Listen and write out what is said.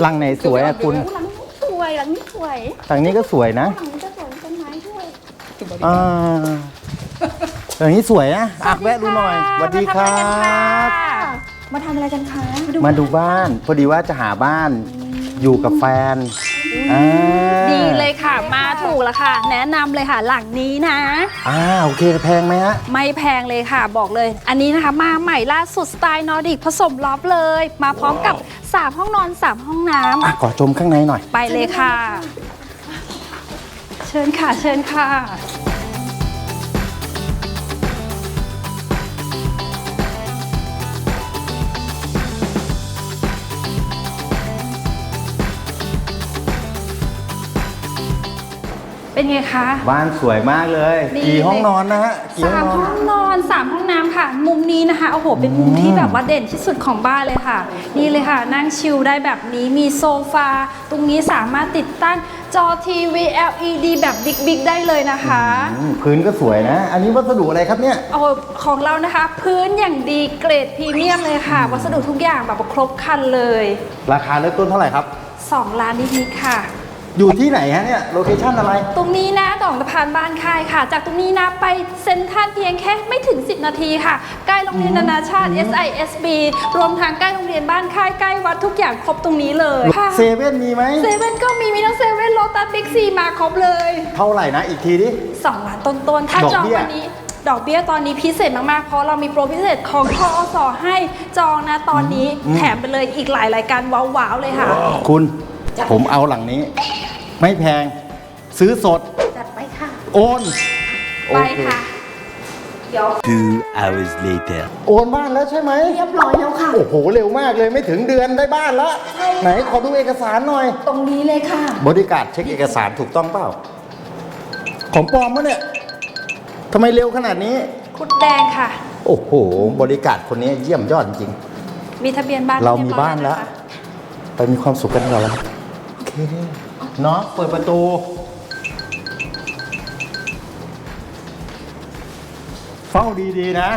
หลังไหนสวยอะคุณ หลังนี้สวยหลังนี้สวยหลังนี้ก็สวยนะ หลังนี้จะสวยต้นไม้ด้วยอ่าหลังนี้สวยนะอักแวะดูหน่อยสวัสดีครับ มาทำอะไรกันคะมาดูบ้าน พอดีว่าจะหาบ้านอยู่กับแฟนอ่าดีเลยค่ะ มาถูกแล้วค่ะ แนะนำเลยค่ะหลังนี้นะ อ่าโอเคแพงไหมฮะ ไม่แพงเลยค่ะบอกเลย อันนี้นะคะมาใหม่ล่าสุดสไตล์นอร์ดิกผสมล็อบเลย มาพร้อมกับ 3ห้องนอน3ห้องน้ำอะขอชมข้างในหน่อย ไปเลยค่ะ เชิญค่ะ เชิญค่ะ เป็นไงคะ บ้านสวยมากเลย ดี กี่ห้องเลยนอนนะฮะกี่สามห้องนอน ห้องนอนสามห้องน้ำค่ะ มุมนี้นะคะโอ้โหเป็นมุมที่แบบว่าเด่นที่สุดของบ้านเลยค่ะ นี่เลยค่ะ นั่งชิลได้แบบนี้มีโซฟา ตรงนี้สามารถติดตั้งจอทีวี LED แบบบิ๊กๆได้เลยนะคะ อืมพื้นก็สวยนะ อันนี้วัสดุอะไรครับเนี่ย โอ้ของเรานะคะ พื้นอย่างดีเกรดพรีเมียมเลยค่ะ วัสดุทุกอย่างแบบว่าครบครันเลยราคาเริ่มต้นเท่าไหร่ครับ 2ล้านนิดๆค่ะ อยู่ที่ไหนฮะเนี่ยโลเคชั่นอะไร ตรงนี้นะดอกสะพานบ้านค่ายค่ะ จากตรงนี้นะไปเซ็นทรัลเพียงแค่ไม่ถึง 10 นาทีค่ะ ใกล้โรงเรียนนานาชาติ SISB รวมทางใกล้โรงเรียนบ้านค่ายใกล้วัดทุกอย่างครบตรงนี้เลยค่ะเซเว่นมีไหมเซเว่นก็มีมีทั้งเซเว่นโลตัสบิ๊กซีมาครบเลย เท่าไหร่นะอีกทีดิ 2 ล้านต้นๆถ้าดอกจองเบี้ย วันนี้ ดอกเบี้ยตอนนี้พิเศษมากๆ เพราะเรามีโปรพิเศษของทอสให้จองนะตอนนี้แถมไปเลยอีกหลายรายการว้าวๆเลยค่ะ คุณ ผมเอาหลังนี้ ไม่แพง ซื้อสด จัดไปค่ะ โอนโอไปเคค่ะ เดี๋ยว Two hours later. โอนบ้านแล้วใช่ไหม เรียบร้อยแล้วค่ะ โอ้โห เร็วมากเลยไม่ถึงเดือนได้บ้านแล้วไหนขอดูเอกสารหน่อย ตรงนี้เลยค่ะ บริการเช็คเอกสารถูกต้องเปล่า ของปลอมมะเนี่ยทำไมเร็วขนาดนี้ คุดแดงค่ะ โอ้โห บริการคนนี้เยี่ยมยอดจริง มีทะเบียนบ้านเรายมีอยบ้านแล้วะคะไปมีความสุขกันเราโอเค เนาะเปิดประตู เฝ้าดี ๆ นะ